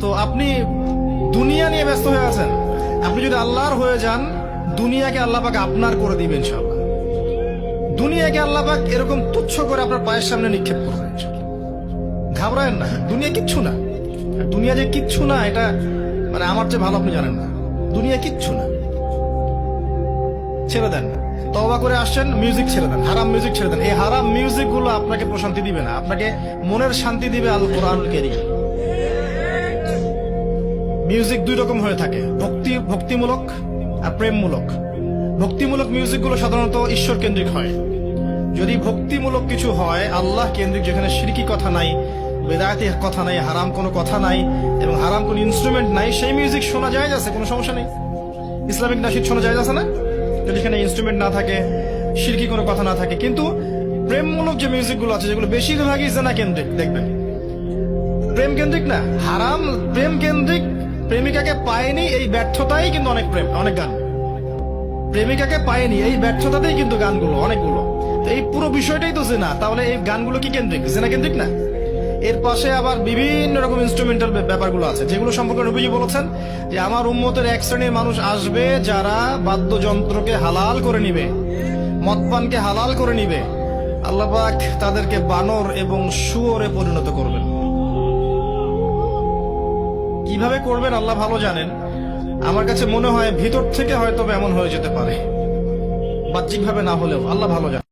তো আপনি দুনিয়া নিয়ে ব্যস্ত হয়ে আছেন। আপনি যদি আল্লাহর হয়ে যান, দুনিয়াকে আল্লাহ পাক আপনার করে দিবেন ইনশাআল্লাহ। দুনিয়াকে আল্লাহ পাক এরকম তুচ্ছ করে আপনার পায়ের সামনে নিক্ষেপ করবেন। ঘাবড়ায়েন না, দুনিয়া কিচ্ছু না। দুনিয়া যে কিচ্ছু না, এটা মানে আমার চেয়ে ভালো আপনি জানেন না। দুনিয়া কিচ্ছু না। ছেড়ে দেন। তবা করে আসছেন মিউজিক ছেড়ে দেন, হারাম মিউজিক ছেড়ে দেন। এই হারাম মিউজিকগুলো আপনাকে প্রশান্তি দিবে না। আপনাকে মনের শান্তি দিবে আল কোরআনুল কেরিম। মিউজিক দুই রকম হয়ে থাকে। ভক্তি, ভক্তিমূলক আর প্রেমমূলক। ভক্তিমূলক মিউজিকগুলো সাধারণত ঈশ্বর কেন্দ্রিক হয়। যদি ভক্তিমূলক কিছু হয়, আল্লাহ কেন্দ্রিক, যেখানে সিরকি কথা নাই, বেদায়াতি কথা নাই, হারাম কোনো কথা নাই, এবং হারাম কোনো ইনস্ট্রুমেন্ট নাই, সেই মিউজিক শোনা যায় আছে, কোনো সমস্যা নেই। ইসলামিক নাসিদ শোনা যায় আছে না? যদি এখানে ইনস্ট্রুমেন্ট না থাকে, সিরকি কোনো কথা না থাকে, কিন্তু প্রেমমূলক যে মিউজিকগুলো আছে, যেগুলো বেশিরভাগই জেনা কেন্দ্রিক, দেখবেন। প্রেম কেন্দ্রিক না, হারাম প্রেম কেন্দ্রিক প্রেমিকাকে পায়নি এই ব্যর্থতাই কিন্তু অনেক প্রেম, অনেক গান। প্রেমিকাকে পায়নি এই ব্যর্থতাতেই কিন্তু গানগুলো, অনেকগুলো। তো এই পুরো বিষয়টাই তো জেনা। তাহলে এই গানগুলো কি কেন্দ্রিক? জেনা কেন্দ্রিক না? এর পাশে আবার বিভিন্ন রকম ইনস্ট্রুমেন্টাল ব্যাপারগুলো আছে, যেগুলো সম্পর্কে নবীজি বলেছেন যে, আমার উম্মতের এক শ্রেণির মানুষ আসবে যারা বাদ্যযন্ত্রকে হালাল করে নিবে, মদপানকে হালাল করে নিবে। আল্লাপাক তাদেরকে বানর এবং শুয়োরে পরিণত করবেন। কীভাবে করবেন আল্লাহ ভালো জানেন। আমার কাছে মনে হয় ভিতর থেকে হয়তো এমন হয়ে যেতে পারে। বাহ্যিকভাবে না হলেও, আল্লাহ ভালো জানেন